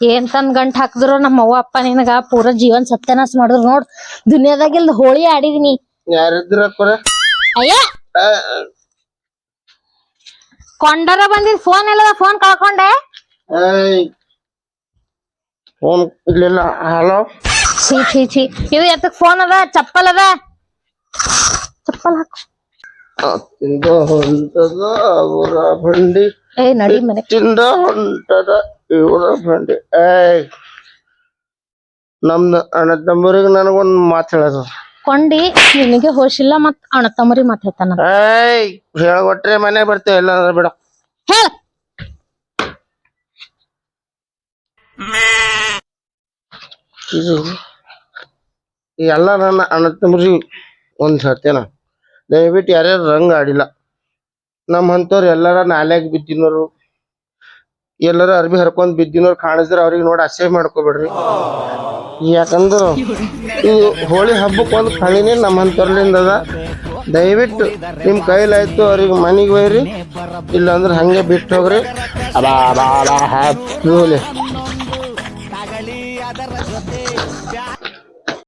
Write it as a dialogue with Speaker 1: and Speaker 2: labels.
Speaker 1: ಏನ್ ತಂದ್ ಗಂಟ್ ಹಾಕಿದ್ರು ನಮ್ಮ ಅವ್ವ ಅಪ್ಪ ನಿನಗ ಪೂರ ಜೀವನ್ ಸತ್ಯನಾಶ ಮಾಡಿದ್ರು ನೋಡ್ ದುನಿಯಾದಾಗಿಲ್ದ ಹೋಳಿ ಆಡಿದಿನಿ.
Speaker 2: ಯಾರಿದ್ರ
Speaker 1: ಅಯ್ಯ! ಕೊಂಡರ ಬಂದಿದ್ ಫೋನ್ ಎಲ್ಲದ ಫೋನ್ ಕಳ್ಕೊಂಡೆ.
Speaker 2: ಫೋನ್ ಇರ್ಲಿಲ್ಲ. ಹಲೋ
Speaker 1: ಛೀ ಛೀ ಛೀ. ಇದು ಎತ್ತಕ್ ಫೋನ್ ಅದ ಚಪ್ಪಲ್ ಅದ. ಚಪ್ಪಲ್ ಹಾಕು.
Speaker 2: ಹೊಂಟದ ಅವರ ಬಂಡಿ
Speaker 1: ಏ ನಡಿ ಮನೆ
Speaker 2: ಚಿಂದ ಹೊಂಟದ. ಇವರ ಫ್ರೆಂಡ್ ಏಯ್ ನಮ್ದು ಅಣ್ಣ ತಮ್ಮರಿಗೆ ನನಗೊಂದ್ ಮಾತು ಹೇಳೋದು.
Speaker 1: ಕೊಂಡಿ ನಿನಗೆ ಹೋಶಿಲ್ಲ ಮತ್ ಅಣ್ಣ ತಮ್ಮರಿ ಮಾತಾಡ್ತಾನ
Speaker 2: ಏಯ್ ಹೇಳ್ಕೊಟ್ರೆ ಮನೆ ಬರ್ತೇವೆ ಇಲ್ಲ ಅಂದ್ರೆ ಬಿಡ.
Speaker 1: ಹೇಳ.
Speaker 2: ಇದು ಎಲ್ಲ ನನ್ನ ಅಣ್ಣ ತಮ್ಮರಿ ಒಂದ್ ಸತ್ಯನ ದಯವಿಟ್ಟು ಯಾರ್ಯಾರು ರಂಗ ಆಡಿಲ್ಲ. ನಮ್ಮ ಅಂತವ್ರು ಎಲ್ಲಾರ ನಾಲ್ಯಾಗ ಬಿದ್ದಿನೋರು ಎಲ್ಲರೂ ಅರ್ಬಿ ಹರ್ಕೊಂಡ್ ಬಿದ್ದಿನವ್ರು ಕಾಣಿಸಿದ್ರೆ ಅವ್ರಿಗೆ ನೋಡಿ ಅಸಹ್ಯ ಮಾಡ್ಕೋಬೇಡ್ರಿ. ಯಾಕಂದ್ರೆ ಈ ಹೋಳಿ ಹಬ್ಬಕ್ಕೆ ಒಂದು ಕಳಿನೇ ನಮ್ಮಂತರ್ಲಿಂದ ಅದ. ದಯವಿಟ್ಟು ನಿಮ್ಮ ಕೈಲಾಯ್ತು ಅವ್ರಿಗೆ ಮನೆಗೆ ಹೋಯ್ರಿ ಇಲ್ಲಾಂದ್ರೆ ಹಂಗೆ ಬಿಟ್ಟು ಹೋಗ್ರಿ. ಅಲಾ ಹೋಳಿ